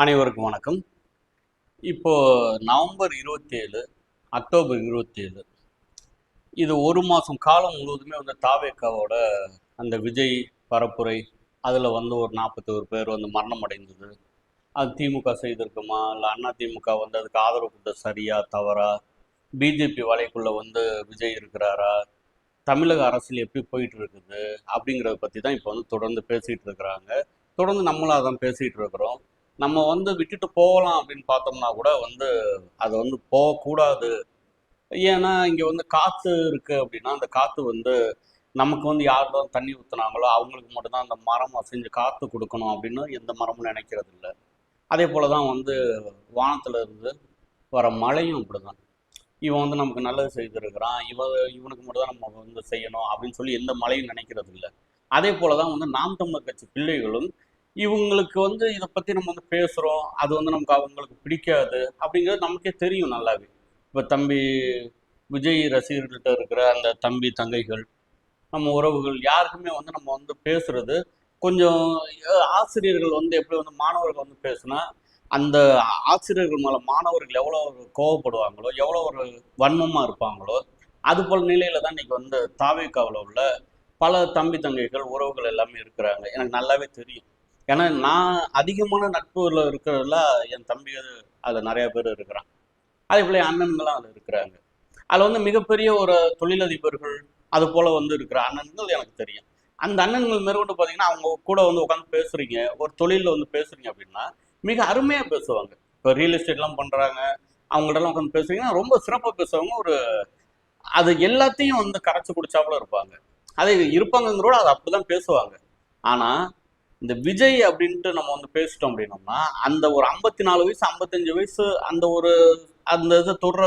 அனைவருக்கும் வணக்கம். இப்போது நவம்பர் இருபத்தேழு அக்டோபர் இருபத்தேழு இது ஒரு மாதம் காலம் முழுவதுமே வந்து தாவேக்காவோட அந்த விஜய் பரப்புரை அதில் வந்து ஒரு நாற்பத்தோரு பேர் வந்து மரணம் அடைந்தது. அது திமுக செய்திருக்குமா? இல்லை அண்ணா திமுக வந்து அதுக்கு ஆதரவு கொடுத்த சரியா தவறா? பிஜேபி வலைக்குள்ளே வந்து விஜய் இருக்கிறாரா? தமிழக அரசியல் எப்படி போயிட்டு இருக்குது? அப்படிங்கிறத பற்றி தான் இப்போ வந்து தொடர்ந்து பேசிகிட்டு இருக்கிறாங்க. தொடர்ந்து நம்மளும் அதான் பேசிகிட்டு இருக்கிறோம். நம்ம வந்து விட்டுட்டு போகலாம் அப்படின்னு பார்த்தோம்னா கூட வந்து அது வந்து போகக்கூடாது. ஏன்னா இங்கே வந்து காற்று இருக்குது அப்படின்னா அந்த காற்று வந்து நமக்கு வந்து யார் தான் தண்ணி ஊற்றுனாங்களோ அவங்களுக்கு மட்டும்தான் அந்த மரம் அசைஞ்சு காற்று கொடுக்கணும் அப்படின்னு எந்த மரமும் நினைக்கிறது இல்லை. அதே போல தான் வந்து வானத்தில் இருந்து வர மழையும் அப்படிதான். இவன் வந்து நமக்கு நல்லது செய்திருக்கிறான். இவன் இவனுக்கு மட்டும் தான் நம்ம வந்து செய்யணும் அப்படின்னு சொல்லி எந்த மழையும் நினைக்கிறது இல்லை. அதே போல தான் வந்து நாம் தமிழர் கட்சி பிள்ளைகளும் இவங்களுக்கு வந்து இதை பற்றி நம்ம வந்து பேசுகிறோம் அது வந்து நமக்கு அவங்களுக்கு பிடிக்காது. அப்படிங்கிறது நமக்கே தெரியும் நல்லாவே. இப்போ தம்பி விஜய் ரசிகர்கள்ட்ட இருக்கிற அந்த தம்பி தங்கைகள் நம்ம உறவுகள் யாருக்குமே வந்து நம்ம வந்து பேசுறது கொஞ்சம் ஆசிரியர்கள் வந்து எப்படி வந்து மாணவர்கள் வந்து பேசுனா அந்த ஆசிரியர்கள் மேலே மாணவர்கள் எவ்வளோ ஒரு கோவப்படுவாங்களோ எவ்வளோ ஒரு வன்மமாக இருப்பாங்களோ அது போல் நிலையில தான் இன்னைக்கு வந்து தாவேக்காவில் உள்ள பல தம்பி தங்கைகள் உறவுகள் எல்லாமே இருக்கிறாங்க. எனக்கு நல்லாவே தெரியும். ஏன்னா நான் அதிகமான நட்புல இருக்கிறதுல என் தம்பி அதில் நிறைய பேர் இருக்கிறான் அதே போல என் அண்ணன்களும் அதில் இருக்கிறாங்க. அதில் வந்து மிகப்பெரிய ஒரு தொழிலதிபர்கள் அது போல வந்து இருக்கிற அண்ணன்கள் எனக்கு தெரியும். அந்த அண்ணன்கள் மேற்கொண்டு பார்த்தீங்கன்னா அவங்க கூட வந்து உட்காந்து பேசுறீங்க ஒரு தொழிலில் வந்து பேசுறீங்க அப்படின்னா மிக அருமையாக பேசுவாங்க. இப்போ ரியல் எஸ்டேட்லாம் பண்ணுறாங்க அவங்கள்ட்டலாம் உட்காந்து பேசுறீங்கன்னா ரொம்ப சிறப்பாக பேசுவாங்க. ஒரு அது எல்லாத்தையும் வந்து கரைச்சி குடிச்சாப்புல இருப்பாங்க. அது இருப்பாங்கங்கிறோட அது அப்படிதான் பேசுவாங்க. ஆனால் இந்த விஜய் அப்படின்ட்டு நம்ம வந்து பேசிட்டோம் அப்படின்னோம்னா அந்த ஒரு ஐம்பத்தி நாலு வயசு ஐம்பத்தஞ்சு வயசு அந்த ஒரு அந்த இது தொடுற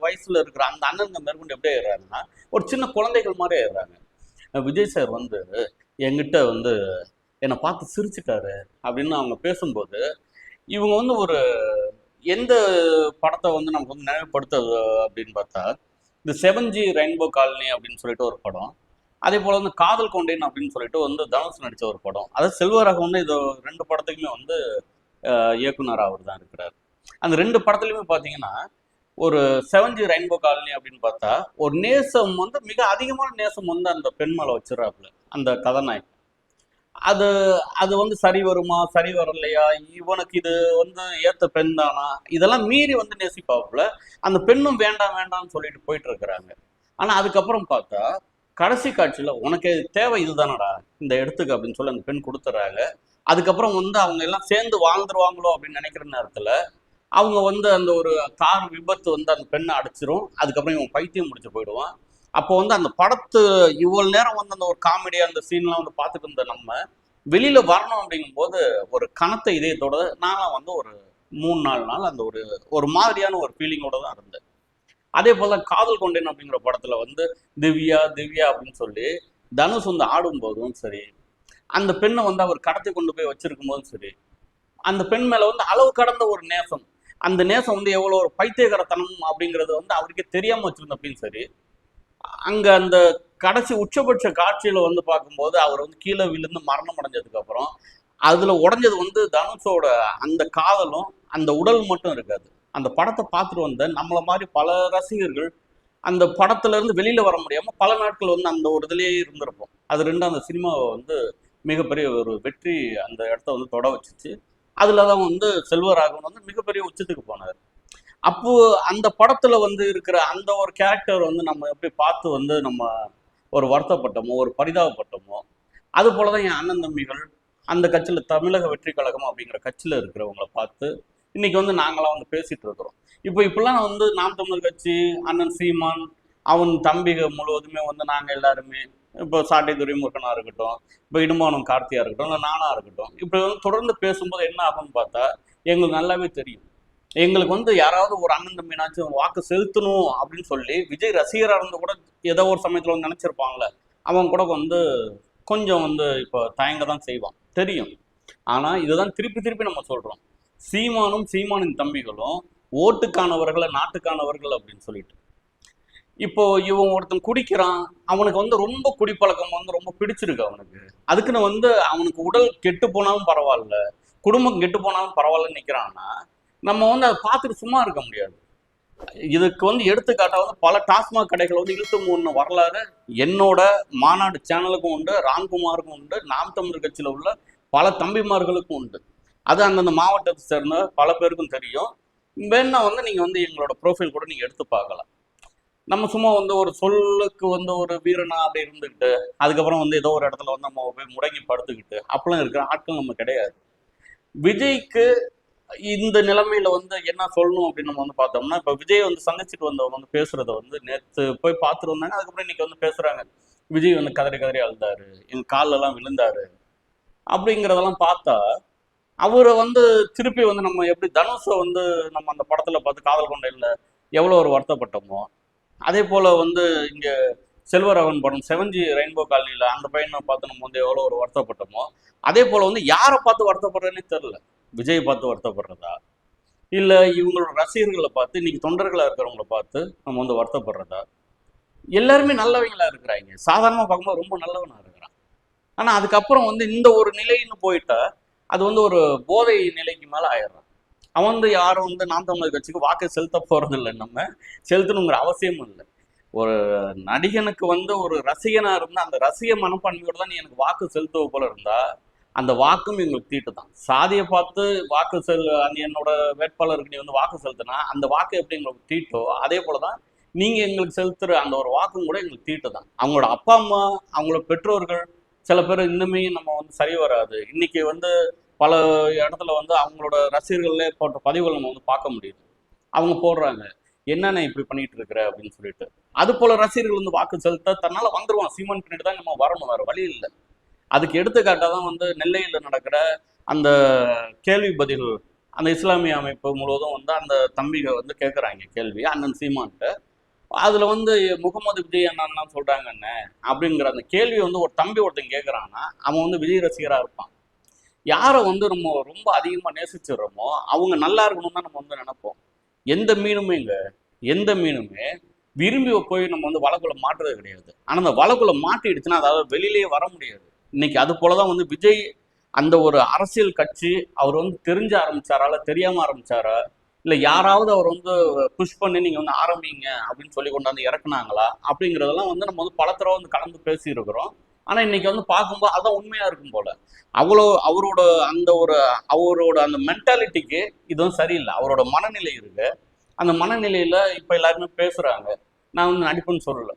வயசுல இருக்கிற அந்த அண்ணனுங்க மேற்கொண்டு எப்படி ஏறாருன்னா ஒரு சின்ன குழந்தைகள் மாதிரி ஏறுறாங்க விஜய் சார் வந்து என்கிட்ட வந்து என்னை பார்த்து சிரிச்சிட்டாரு அப்படின்னு அவங்க பேசும்போது இவங்க வந்து ஒரு எந்த படத்தை வந்து நமக்கு வந்து நினைவுபடுத்துது? அப்படின்னு பார்த்தா இந்த செவன்ஜி ரெயின்போ காலனி அப்படின்னு சொல்லிட்டு ஒரு படம். அதே போல வந்து காதல் கொண்டேன் அப்படின்னு சொல்லிட்டு வந்து தனுஷ் நடிச்ச ஒரு படம். அதாவது செல்வராக வந்து இது ரெண்டு படத்துக்குமே வந்து இயக்குனர் அவர் தான் இருக்கிறார். அந்த ரெண்டு படத்துலையுமே பார்த்தீங்கன்னா ஒரு செவன் ஜி ரெயின்போ காலனி அப்படின்னு பார்த்தா ஒரு நேசம் வந்து மிக அதிகமான நேசம் வந்து அந்த பெண் மேலே வச்சிடறாப்புல அந்த கதாநாயகன். அது அது வந்து சரி வருமா சரி வரலையா இவனுக்கு இது வந்து ஏத்த பெண் தானா இதெல்லாம் மீறி வந்து நேசிப்பாப்புல அந்த பெண்ணும் வேண்டாம் வேண்டாம்னு சொல்லிட்டு போயிட்டு இருக்கிறாங்க. ஆனா அதுக்கப்புறம் பார்த்தா கடைசி காட்சியில் உனக்கு தேவை இதுதானடா இந்த இடத்துக்கு அப்படின்னு சொல்லி அந்த பெண் கொடுத்துட்றாங்க அதுக்கப்புறம் வந்து அவங்க எல்லாம் சேர்ந்து வாழ்ந்துருவாங்களோ அப்படின்னு நினைக்கிற நேரத்தில் அவங்க வந்து அந்த ஒரு கார் விபத்து வந்து அந்த பெண்ணை அடிச்சிரும். அதுக்கப்புறம் இவன் பைத்தியம் முடிச்சு போயிடுவான். அப்போ வந்து அந்த படத்து இவ்வளோ நேரம் வந்து அந்த ஒரு காமெடி அந்த சீன்லாம் வந்து பார்த்துட்டு இருந்த நம்ம வெளியில் வரணும் அப்படிங்கும்போது ஒரு கனத்த இதயத்தோட நானும் வந்து ஒரு மூணு நாலு நாள் அந்த ஒரு ஒரு மாதிரியான ஒரு ஃபீலிங்கோட தான் இருந்தேன். அதே போல காதல் கொண்டேன் அப்படிங்கிற படத்துல வந்து திவ்யா திவ்யா அப்படின்னு சொல்லி தனுஷ் வந்து ஆடும்போதும் சரி அந்த பெண்ணை வந்து அவர் கடத்தி கொண்டு போய் வச்சிருக்கும் போதும் சரி அந்த பெண் மேல வந்து அளவு கடந்த ஒரு நேசம். அந்த நேசம் வந்து எவ்வளோ ஒரு பைத்தியகரத்தனம் அப்படிங்கிறது வந்து அவருக்கே தெரியாம வச்சிருந்தப்பையும் சரி அங்க அந்த கடைசி உச்சபட்ச காட்சியில வந்து பார்க்கும்போது அவர் வந்து கீழே விழுந்து மரணம் அடைஞ்சதுக்கு அப்புறம் அதுல உடஞ்சது வந்து தனுஷோட அந்த காதலும் அந்த உடல் மட்டும் இருக்காது. அந்த படத்தை பார்த்துட்டு வந்த நம்மளை மாதிரி பல ரசிகர்கள் அந்த படத்துல இருந்து வெளியில வர முடியாம பல நாட்கள் வந்து அந்த ஒரு இதுலயே இருந்திருப்போம். அது ரெண்டு அந்த சினிமாவை வந்து மிகப்பெரிய ஒரு வெற்றி அந்த இடத்த வந்து தொட வச்சுச்சு. அதுல தான் வந்து செல்வராகவன் வந்து மிகப்பெரிய உச்சத்துக்கு போனார். அப்போ அந்த படத்துல வந்து இருக்கிற அந்த ஒரு கேரக்டர் வந்து நம்ம எப்படி பார்த்து வந்து நம்ம ஒரு வருத்தப்பட்டோமோ ஒரு பரிதாபப்பட்டோமோ அது போலதான் என் அண்ணன் தம்பிகள் அந்த கட்சியில தமிழக வெற்றி கழகம் அப்படிங்கிற கட்சியில இருக்கிறவங்கள பார்த்து இன்னைக்கு வந்து நாங்களாம் வந்து பேசிட்டு இருக்கிறோம். இப்போ இப்பெல்லாம் வந்து நாம் தமிழர் கட்சி அண்ணன் சீமான் அவன் தம்பிகள் முழுவதுமே வந்து நாங்கள் எல்லாருமே இப்போ சாட்டை துரைமுருகனாக இருக்கட்டும் இப்போ இடுமானம் கார்த்தியாக இருக்கட்டும் இல்லை நானா இருக்கட்டும் இப்போ வந்து தொடர்ந்து பேசும்போது என்ன ஆகும்னு பார்த்தா எங்களுக்கு நல்லாவே தெரியும். எங்களுக்கு வந்து யாராவது ஒரு அண்ணன் தம்பினாச்சும் வாக்கு செலுத்தணும் அப்படின்னு சொல்லி விஜய் ரசிகராக இருந்து கூட ஏதோ ஒரு சமயத்தில் வந்து நினச்சிருப்பாங்களே அவன் கூட வந்து கொஞ்சம் வந்து இப்போ தயங்க தான் செய்வான். தெரியும். ஆனால் இதுதான் திருப்பி திருப்பி நம்ம சொல்கிறோம் சீமானும் சீமானின் தம்பிகளும் ஓட்டுக்கானவர்களை நாட்டுக்கானவர்கள் அப்படின்னு சொல்லிட்டு. இப்போ இவன் ஒருத்தன் குடிக்கிறான் அவனுக்கு வந்து ரொம்ப குடிப்பழக்கம் வந்து ரொம்ப பிடிச்சிருக்கு அவனுக்கு. அதுக்குன்னு வந்து அவனுக்கு உடல் கெட்டு போனாலும் பரவாயில்ல குடும்பம் கெட்டு போனாலும் பரவாயில்லன்னு நிற்கிறான்னா நம்ம வந்து அதை பார்த்துட்டு சும்மா இருக்க முடியாது. இதுக்கு வந்து எடுத்துக்காட்டா வந்து பல டாஸ்மாக் கடைகள் வந்து இழுத்து மூணு வரலாறு என்னோட மாநாடு சேனலுக்கும் உண்டு ராம்குமாருக்கும் உண்டு நாம் தமிழர் கட்சியில் உள்ள பல தம்பிமார்களுக்கும் உண்டு. அது அந்தந்த மாவட்டத்தை சேர்ந்த பல பேருக்கும் தெரியும். வேணா வந்து நீங்கள் வந்து எங்களோட ப்ரொஃபைல் கூட நீங்கள் எடுத்து பார்க்கலாம். நம்ம சும்மா வந்து ஒரு சொல்லுக்கு வந்து ஒரு வீரனா அப்படி இருந்துக்கிட்டு அதுக்கப்புறம் வந்து ஏதோ ஒரு இடத்துல வந்து நம்ம போய் முடங்கி படுத்துக்கிட்டு அப்படிலாம் இருக்கிற ஆட்கள் நம்ம கிடையாது. விஜய்க்கு இந்த நிலைமையில வந்து என்ன சொல்லணும் அப்படின்னு நம்ம வந்து பார்த்தோம்னா இப்போ விஜய் வந்து சந்திச்சுட்டு வந்தவங்க வந்து பேசுறத வந்து நேற்று போய் பார்த்துட்டு வந்தாங்க. அதுக்கப்புறம் இன்னைக்கு வந்து பேசுறாங்க. விஜய் வந்து கதறி கதறி அழுதாரு. எங்கள் காலெல்லாம் விழுந்தாரு. அப்படிங்கிறதெல்லாம் பார்த்தா அவரை வந்து திருப்பி வந்து நம்ம எப்படி தனுஷை வந்து நம்ம அந்த படத்தில் பார்த்து காதல் கொண்டையில் எவ்வளோ ஒரு வருத்தப்பட்டோமோ அதே போல் வந்து இங்கே செல்வராகவன் படம் செவன்ஜி ரெயின்போ காலனியில் அந்த பையனை பார்த்து நம்ம வந்து எவ்வளோ ஒரு வருத்தப்பட்டோமோ அதே போல் வந்து யாரை பார்த்து வருத்தப்படுறேன்னே தெரில விஜய் பார்த்து வருத்தப்படுறதா? இல்லை இவங்களோட ரசிகர்களை பார்த்து இன்னைக்கு தொண்டர்களாக இருக்கிறவங்கள பார்த்து நம்ம வந்து வருத்தப்படுறதா? எல்லாருமே நல்லவங்களா இருக்கிறாங்க. சாதாரணமாக பார்க்கும்போது ரொம்ப நல்லவனாக இருக்கிறான். ஆனால் அதுக்கப்புறம் வந்து இந்த ஒரு நிலைன்னு போயிட்டா அது வந்து ஒரு போதை நிலைக்கு மேலே ஆயிடுறான். அவன் வந்து யாரும் வந்து நாம் தமிழர் கட்சிக்கு வாக்கு செலுத்த போறது இல்லை நம்ம. செலுத்தணுங்கிற அவசியமும் இல்லை. ஒரு நடிகனுக்கு வந்து ஒரு ரசிகனாக இருந்தால் அந்த ரசிக மனப்பான்மையோடு தான் நீ எனக்கு வாக்கு செலுத்துவ போல இருந்தா அந்த வாக்கும் எங்களுக்கு தீட்டு தான். சாதியை பார்த்து வாக்கு செல் அந்த என்னோட வேட்பாளருக்கு நீ வந்து வாக்கு செலுத்தினா அந்த வாக்கு எப்படி எங்களுக்கு தீட்டோ அதே போலதான் நீங்கள் எங்களுக்கு செலுத்துகிற அந்த ஒரு வாக்கும் கூட எங்களுக்கு தீட்டு தான். அவங்களோட அப்பா அம்மா அவங்களோட பெற்றோர்கள் சில பேர் இன்னுமே நம்ம வந்து சரி வராது. இன்னைக்கு வந்து பல இடத்துல வந்து அவங்களோட ரசிகர்களே போன்ற பதிவுகள் நம்ம வந்து பார்க்க முடியுது. அவங்க போடுறாங்க. என்னென்ன இப்படி பண்ணிட்டு இருக்கிற அப்படின்னு சொல்லிட்டு. அது போல ரசிகர்கள் வந்து வாக்கு செலுத்த தன்னால வந்துருவான் சீமன் பண்ணிட்டு தான் நம்ம வரணும். வேற வழி இல்லை. அதுக்கு எடுத்துக்காட்டாக தான் வந்து நெல்லையில் நடக்கிற அந்த கேள்வி பதில் அந்த இஸ்லாமிய அமைப்பு முழுவதும் வந்து அந்த தம்பிக வந்து கேட்குறாங்க கேள்வி அண்ணன் சீமான்ட்டு. அதில் வந்து முகமது விஜய் அண்ணா சொல்றாங்கன்னு அப்படிங்கிற அந்த கேள்வி வந்து ஒரு தம்பி ஒருத்தன் கேட்குறான்னா அவன் வந்து விஜய் ரசிகராக இருப்பான். யாரை வந்து நம்ம ரொம்ப அதிகமாக நேசிச்சிடுறோமோ அவங்க நல்லா இருக்கணும்னு தான் நம்ம வந்து நினைப்போம். எந்த மீனுமே இங்கே எந்த மீனுமே விரும்பி போய் நம்ம வந்து வலைக்குள்ள மாட்டுறது கிடையாது. ஆனால் அந்த வலைக்குள்ள மாட்டிடுச்சுன்னா அதாவது வெளியிலேயே வர முடியாது. இன்னைக்கு அது போலதான் வந்து விஜய் அந்த ஒரு அரசியல் கட்சி அவர் வந்து தெரிஞ்ச ஆரம்பிச்சாரா இல்லை தெரியாம ஆரம்பிச்சாரா இல்லை யாராவது அவர் வந்து புஷ் பண்ணி நீங்கள் வந்து ஆரம்பிங்க அப்படின்னு சொல்லி கொண்டாந்து இறக்குனாங்களா அப்படிங்கிறதெல்லாம் வந்து நம்ம வந்து பல தடவை வந்து கலந்து பேசியிருக்கிறோம். ஆனா இன்னைக்கு வந்து பார்க்கும்போது அதான் உண்மையா இருக்கும் போல. அவ்வளோ அவரோட அந்த ஒரு அவரோட அந்த மென்டாலிட்டிக்கு இதுவும் சரியில்லை. அவரோட மனநிலை இருக்கு. அந்த மனநிலையில இப்ப எல்லாருமே பேசுறாங்க. நான் வந்து நடிப்புன்னு சொல்லலை.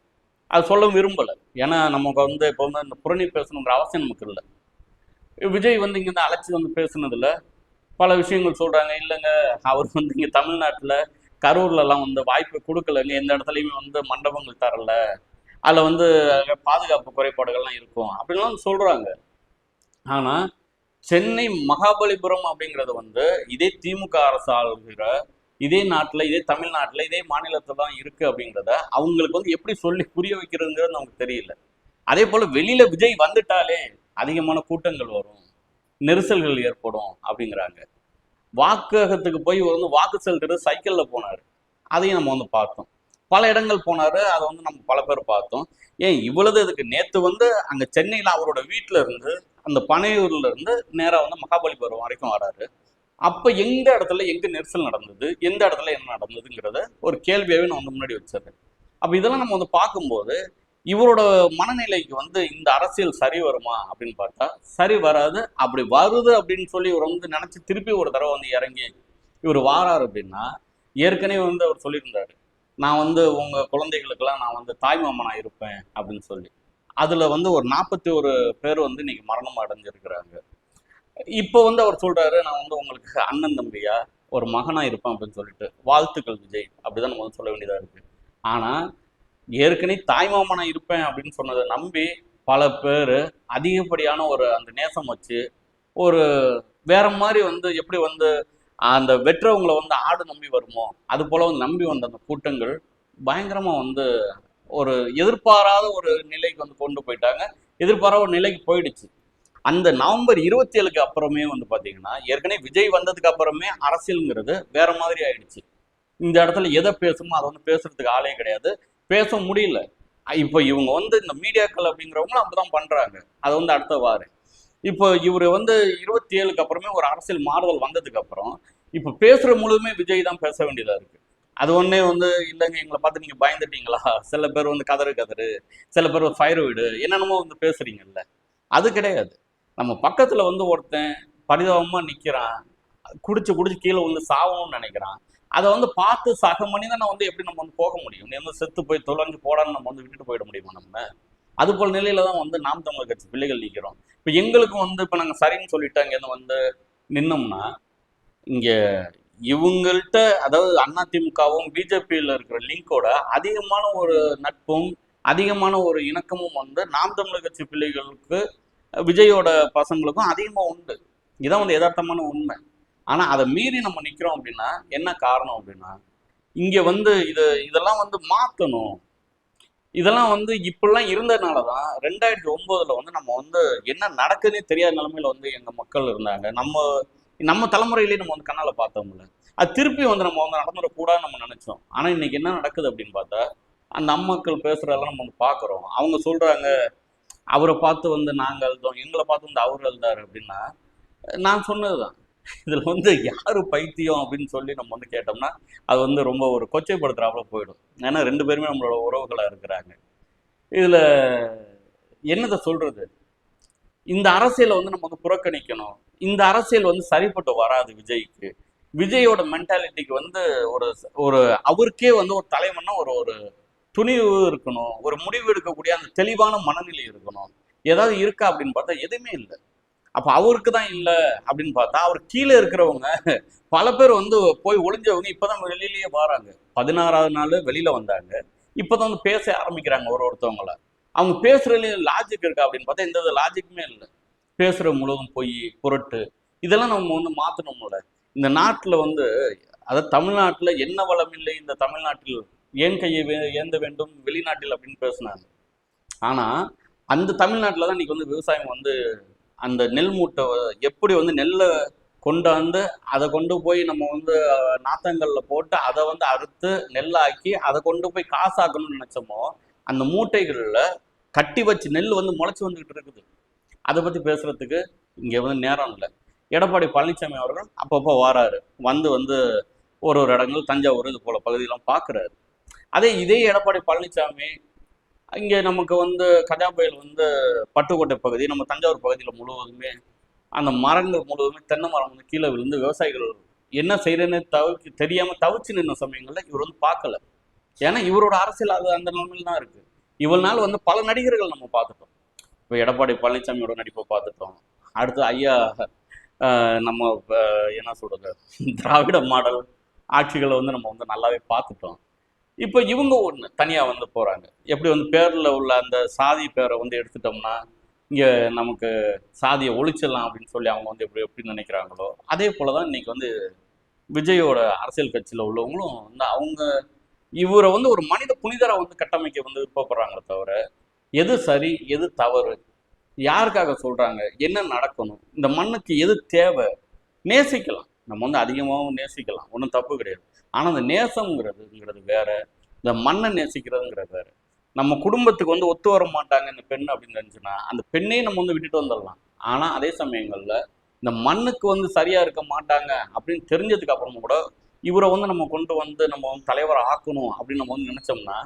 அது சொல்ல விரும்பல. ஏன்னா நமக்கு வந்து இப்போ வந்து அந்த புரணி பேசணுங்கிற அவசியம் நமக்கு இல்லை. விஜய் வந்து இங்க வந்து அழைச்சி வந்து பேசுனதுல பல விஷயங்கள் சொல்றாங்க. இல்லைங்க அவர் வந்து இங்க தமிழ்நாட்டுல கரூர்லலாம் வந்து வாய்ப்பு கொடுக்கலங்க. எந்த இடத்துலையுமே வந்து மண்டபங்கள் தரல. அதில் வந்து பாதுகாப்பு குறைபாடுகள்லாம் இருக்கும் அப்படின்லாம் சொல்கிறாங்க ஆனால் சென்னை மகாபலிபுரம் அப்படிங்கிறது வந்து இதே திமுக அரசு ஆளுகிற இதே நாட்டில் இதே தமிழ்நாட்டில் இதே மாநிலத்தில் தான் இருக்குது அப்படிங்கிறத அவங்களுக்கு வந்து எப்படி சொல்லி புரிய வைக்கிறதுங்கிறது நமக்கு தெரியல. அதே போல் வெளியில் விஜய் வந்துட்டாலே அதிகமான கூட்டங்கள் வரும் நெரிசல்கள் ஏற்படும் அப்படிங்கிறாங்க. வாக்ககத்துக்கு போய் வந்து வாக்கு செலுத்துறது சைக்கிளில் போனார். அதையும் நம்ம வந்து பார்த்தோம். பல இடங்கள் போனாரு. அதை வந்து நம்ம பல பேர் பார்த்தோம். ஏன் இவ்வளவு இதுக்கு நேத்து வந்து அங்க சென்னையில அவரோட வீட்டுல இருந்து அந்த பனையூர்ல இருந்து நேரா வந்து மகாபலிபுரம் வரைக்கும் வராரு. அப்ப எந்த இடத்துல எங்க நெரிசல் நடந்தது? எந்த இடத்துல என்ன நடந்ததுங்கிறத ஒரு கேள்வியாவே நான் வந்து முன்னாடி வச்சிருக்கேன். அப்ப இதெல்லாம் நம்ம வந்து பார்க்கும்போது இவரோட மனநிலைக்கு வந்து இந்த அரசியல் சரி வருமா அப்படின்னு பார்த்தா சரி வராது அப்படி வருது அப்படின்னு சொல்லி இவர் வந்து நினைச்சு திருப்பி ஒரு தடவை வந்து இறங்கி இவர் வாராரு அப்படின்னா ஏற்கனவே வந்து அவர் சொல்லியிருந்தாரு. நான் வந்து உங்க குழந்தைகளுக்கெல்லாம் நான் வந்து தாய்மாமனா இருப்பேன் அப்படின்னு சொல்லி. அதுல வந்து ஒரு நாற்பத்தி ஒரு பேர் வந்து இன்னைக்கு மரணம் அடைஞ்சிருக்கிறாங்க. இப்போ வந்து அவர் சொல்றாரு நான் வந்து உங்களுக்கு அண்ணன் தம்பியா ஒரு மகனா இருப்பேன் அப்படின்னு சொல்லிட்டு. வாழ்த்துக்கள் விஜய். அப்படிதான் நம்ம வந்து சொல்ல வேண்டியதா இருக்கு. ஆனா ஏற்கனவே தாய்மாமனா இருப்பேன் அப்படின்னு சொன்னதை நம்பி பல பேர் அதிகப்படியான ஒரு அந்த நேசம் வச்சு ஒரு வேற மாதிரி வந்து எப்படி வந்து அந்த வெற்றவங்களை வந்து ஆடு நம்பி வருமோ? அது போல வந்து நம்பி வந்த அந்த கூட்டங்கள் பயங்கரமா வந்து ஒரு எதிர்பாராத ஒரு நிலைக்கு வந்து கொண்டு போயிட்டாங்க. எதிர்பாராத ஒரு நிலைக்கு போயிடுச்சு. அந்த நவம்பர் இருபத்தி ஏழுக்கு அப்புறமே வந்து பார்த்தீங்கன்னா ஏற்கனவே விஜய் வந்ததுக்கு அப்புறமே அரசியலுங்கிறது வேற மாதிரி ஆயிடுச்சு. இந்த இடத்துல எதை பேசுமோ அதை வந்து பேசுறதுக்கு ஆளே கிடையாது. பேச முடியல. இப்போ இவங்க வந்து இந்த மீடியாக்கள் அப்படிங்கிறவங்களும் அப்படிதான் பண்றாங்க. அதை வந்து அடுத்த வாரு இப்போ இவர் வந்து இருபத்தி ஏழுக்கு அப்புறமே ஒரு அரசியல் மாறுதல் வந்ததுக்கு அப்புறம் இப்போ பேசுகிற முழுதுமே விஜய் தான் பேச வேண்டியதா இருக்கு. அது ஒன்றே வந்து இல்லைங்க எங்களை பார்த்து நீங்க பயந்துட்டீங்களா? சில பேர் வந்து கதறு கதறு சில பேர் ஃபயர் வீடு என்னென்னமோ வந்து பேசுறீங்கல்ல. அது கிடையாது. நம்ம பக்கத்துல வந்து ஒருத்தன் பரிதாபமாக நிக்கிறான் குடிச்சு குடிச்சு கீழே வந்து சாகணும்னு நினைக்கிறான் அதை வந்து பார்த்து சக மனிதனை வந்து எப்படி நம்ம வந்து போக முடியும்? நீ வந்து செத்து போய் தொலைஞ்சு போடான்னு நம்ம வந்து விட்டுட்டு போயிட முடியுமா நம்ம? அது போல் நிலையில தான் வந்து நாம் தமிழர் கட்சி பிள்ளைகள் நிற்கிறோம் இப்போ எங்களுக்கும் வந்து இப்போ நாங்கள் சரின்னு சொல்லிட்டு அங்கேருந்து வந்து நின்னோம்னா இங்கே இவங்கள்ட்ட அதாவது அதிமுகவும் பிஜேபியில் இருக்கிற லிங்கோட அதிகமான ஒரு நட்பும் அதிகமான ஒரு இணக்கமும் வந்து நாம் தமிழர் கட்சி பிள்ளைகளுக்கு விஜயோட பசங்களுக்கும் அதிகமாக உண்டு. இதான் வந்து யதார்த்தமான உண்மை. ஆனால் அதை மீறி நம்ம நிற்கிறோம் அப்படின்னா என்ன காரணம் அப்படின்னா இங்கே வந்து இது இதெல்லாம் வந்து மாற்றணும் இதெல்லாம் வந்து இப்படிலாம் இருந்ததுனால தான் ரெண்டாயிரத்தி ஒம்போதில் வந்து நம்ம வந்து என்ன நடக்குதுன்னே தெரியாத நிலமையில வந்து எங்கள் மக்கள் இருந்தாங்க. நம்ம நம்ம தலைமுறையிலேயே நம்ம வந்து கண்ணால் பார்த்தோம்ல. அது திருப்பி வந்து நம்ம வந்து நடந்துடக்கூடாதுன்னு நம்ம நினைச்சோம். ஆனால் இன்னைக்கு என்ன நடக்குது அப்படின்னு பார்த்தா அந்த அம்மாக்கள் பேசுறதெல்லாம் நம்ம வந்து பார்க்குறோம். அவங்க சொல்றாங்க அவரை பார்த்து வந்து நாங்கள் எழுதோம் எங்களை பார்த்து வந்து அவர் எழுதாரு அப்படின்னா நான் சொன்னதுதான். இதுல வந்து யாரு பைத்தியம் அப்படின்னு சொல்லி நம்ம வந்து கேட்டோம்னா அது வந்து ரொம்ப ஒரு கொச்சைப்படுத்துறாப்புல போயிடும். ஏன்னா ரெண்டு பேருமே நம்மளோட உறவுகளா இருக்கிறாங்க. இதுல என்னதை சொல்றது? இந்த அரசியலை வந்து நம்ம வந்து புறக்கணிக்கணும். இந்த அரசியல் வந்து சரிப்பட்டு வராது விஜய்க்கு. விஜயோட மென்டாலிட்டிக்கு வந்து ஒரு ஒரு அவருக்கே வந்து ஒரு தலைவன்னா ஒரு ஒரு துணிவு இருக்கணும். ஒரு முடிவு எடுக்கக்கூடிய அந்த தெளிவான மனநிலை இருக்கணும். ஏதாவது இருக்கா அப்படின்னு பார்த்தா எதுவுமே இல்லை. அப்ப அவருக்கு தான் இல்லை அப்படின்னு பார்த்தா அவர் கீழே இருக்கிறவங்க பல பேர் வந்து போய் ஒளிஞ்சவங்க இப்பதான் வெளியிலேயே வராங்க. பதினாறாவது நாள் வெளியில வந்தாங்க. இப்பதான் வந்து பேச ஆரம்பிக்கிறாங்க ஒரு ஒருத்தவங்கள. அவங்க பேசுறதுல லாஜிக் இருக்கா அப்படின்னு பார்த்தா எந்த லாஜிக்குமே இல்லை. பேசுகிற உலகம் பொய் புரட்டு. இதெல்லாம் நம்ம வந்து மாத்தணும்ல. இந்த நாட்டில் வந்து அதாவது தமிழ்நாட்டில் என்ன வளம் இல்லை இந்த தமிழ்நாட்டில் ஏன் கையை வே- ஏந்த வேண்டும் வெளிநாட்டில் அப்படின்னு பேசினாங்க. ஆனால் அந்த தமிழ்நாட்டில் தான் இன்னைக்கு வந்து விவசாயம் வந்து அந்த நெல் மூட்டை எப்படி வந்து நெல்லை கொண்டாந்து அதை கொண்டு போய் நம்ம வந்து நாத்தங்களில் போட்டு அதை வந்து அறுத்து நெல்லாக்கி அதை கொண்டு போய் காசாக்கணும்னு நினைச்சோமோ அந்த மூட்டைகளில் கட்டி வச்சு நெல் வந்து முளைச்சி வந்துக்கிட்டு இருக்குது. அதை பற்றி பேசுகிறதுக்கு இங்கே வந்து நேரம் இல்லை. எடப்பாடி பழனிசாமி அவர்கள் அப்பப்போ வாராரு. வந்து வந்து ஒரு ஒரு இடங்கள் தஞ்சாவூர் இது போல் பகுதியெல்லாம் பார்க்குறாரு அதே இதே எடப்பாடி பழனிசாமி இங்கே நமக்கு வந்து கஜாபுயல் வந்து பட்டுக்கோட்டை பகுதி நம்ம தஞ்சாவூர் பகுதியில் முழுவதுமே அந்த மரங்கள் முழுவதுமே தென்னை மரம் வந்து கீழே விழுந்து விவசாயிகள் என்ன செய்கிறேன்னு தவிர்த்து தெரியாமல் தவிச்சு நின்ன சமயங்களில் இவர் வந்து பார்க்கல ஏன்னா இவரோட அரசியல் அது அந்த நிலைமையில தான் இருக்குது இவ்வளவு நாள் வந்து பல நடிகர்கள் நம்ம பார்த்துட்டோம். இப்போ எடப்பாடி பழனிசாமியோட நடிப்பை பார்த்துட்டோம். அடுத்து ஐயா நம்ம என்ன சொல்றது திராவிட மாடல் ஆட்சிகளை வந்து நம்ம வந்து நல்லாவே பார்த்துட்டோம். இப்போ இவங்க ஒன்று தனியாக வந்து போகிறாங்க எப்படி வந்து பேரில் உள்ள அந்த சாதி பேரை வந்து எடுத்துட்டோம்னா இங்கே நமக்கு சாதியை ஒழிச்சிடலாம் அப்படின்னு சொல்லி அவங்க வந்து எப்படி எப்படி நினைக்கிறாங்களோ அதே போல தான் இன்னைக்கு வந்து விஜயோட அரசியல் கட்சியில் உள்ளவங்களும் வந்து அவங்க இவரை வந்து ஒரு மனித புனிதரை வந்து கட்டமைக்க வந்து விருப்பப்படுறாங்களே தவிர எது சரி எது தவறு? யாருக்காக சொல்கிறாங்க என்ன நடக்கணும்? இந்த மண்ணுக்கு எது தேவை? நேசிக்கலாம். நம்ம வந்து அதிகமாகவும் நேசிக்கலாம். ஒன்றும் தப்பு கிடையாது. ஆனால் அந்த நேசங்கிறதுங்கிறது வேற. இந்த மண்ணை நேசிக்கிறதுங்கிறது வேற. நம்ம குடும்பத்துக்கு வந்து ஒத்து வர மாட்டாங்க இந்த பெண் அப்படின்னு நினைச்சுன்னா அந்த பெண்ணையும் நம்ம வந்து விட்டுட்டு வந்துடலாம். ஆனால் அதே சமயங்களில் இந்த மண்ணுக்கு வந்து சரியாக இருக்க மாட்டாங்க அப்படின்னு தெரிஞ்சதுக்கு அப்புறமும் கூட இவரை வந்து நம்ம கொண்டு வந்து நம்ம வந்து தலைவரை ஆக்கணும் அப்படின்னு நம்ம வந்து நினச்சோம்னா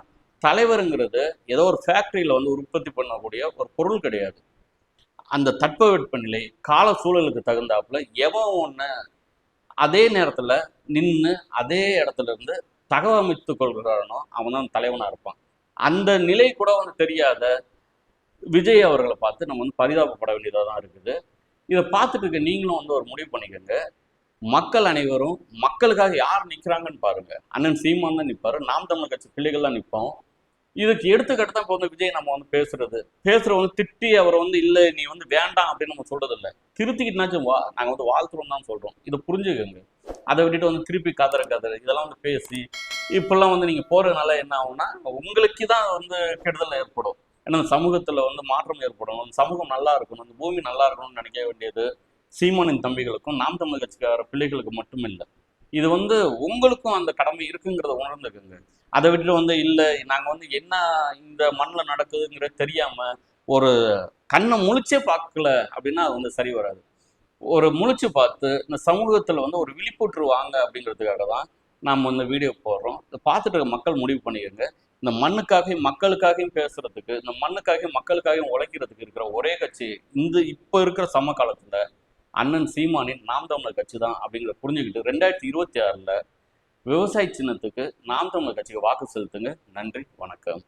தலைவருங்கிறது ஏதோ ஒரு ஃபேக்டரியில் வந்து உற்பத்தி பண்ணக்கூடிய ஒரு பொருள் கிடையாது. அந்த தட்பவெட்ப நிலை கால சூழலுக்கு தகுந்தாப்புல எவன் ஒன்று அதே நேரத்தில் நின்று அதே இடத்துல இருந்து தகவமைத்து கொள்கிறானோ அவன் தான் தலைவனாக இருப்பான். அந்த நிலை கூட வந்து தெரியாத விஜய் அவர்களை பார்த்து நம்ம வந்து பரிதாபப்பட வேண்டியதாக தான் இருக்குது. இதை பார்த்துட்டு நீங்களும் வந்து ஒரு முடிவு பண்ணிக்கோங்க. மக்கள் அனைவரும் மக்களுக்காக யார் நிற்கிறாங்கன்னு பாருங்க. அண்ணன் சீமான் தான் நிற்பாரு நாம் தமிழ் கட்சி பிள்ளைகள்லாம் நிற்போம் இதுக்கு எடுத்துக்கிட்டு தான் இப்போ வந்து விஜய் நம்ம வந்து பேசுறது. பேசுற வந்து திட்டி அவரை வந்து இல்லை நீ வந்து வேண்டாம் அப்படின்னு நம்ம சொல்றது இல்லை திருத்திக்கிட்டுனாச்சும் வா நாங்கள் வந்து வாழ்த்துறோம் தான் சொல்றோம். இதை புரிஞ்சுக்கோங்க. அதை விட்டுட்டு வந்து திருப்பி கதற கதற இதெல்லாம் வந்து பேசி இப்பெல்லாம் வந்து நீங்க போறதுனால என்ன ஆகும்னா உங்களுக்கு தான் வந்து கெடுதல் ஏற்படும். ஏன்னா இந்த சமூகத்துல வந்து மாற்றம் ஏற்படும். அந்த சமூகம் நல்லா இருக்கணும். இந்த பூமி நல்லா இருக்கணும்னு நினைக்க வேண்டியது சீமானின் தம்பிகளுக்கும் நாம் தமிழ் கட்சிக்கார பிள்ளைகளுக்கு மட்டும் இல்லை இது வந்து உங்களுக்கும் அந்த கடமை இருக்குங்கிறத உணர்ந்துக்குங்க. அதை விட்டுட்டு வந்து இல்லை நாங்கள் வந்து என்ன இந்த மண்ணில் நடக்குதுங்கிறது தெரியாம ஒரு கண்ணை முழிச்சே பார்க்கல அப்படின்னா அது வந்து சரி வராது. ஒரு முழிச்சு பார்த்து இந்த சமூகத்தில் வந்து ஒரு விழிப்புற்று வாங்க அப்படிங்கிறதுக்காக தான் நாம் இந்த வீடியோ போடுறோம். இதை பார்த்துட்டு இருக்க மக்கள் முடிவு பண்ணிக்கோங்க. இந்த மண்ணுக்காகவும் மக்களுக்காகவும் பேசுறதுக்கு இந்த மண்ணுக்காகவும் மக்களுக்காகவும் உழைக்கிறதுக்கு இருக்கிற ஒரே கட்சி இந்த இப்போ இருக்கிற சம காலத்தில் அண்ணன் சீமானின் நாம் தமிழர் கட்சி தான் அப்படிங்கிறத புரிஞ்சுக்கிட்டு ரெண்டாயிரத்தி இருபத்தி ஆறில் விவசாய சின்னத்துக்கு நாம் தமிழர் கட்சிக்கு வாக்கு செலுத்துங்க. நன்றி வணக்கம்.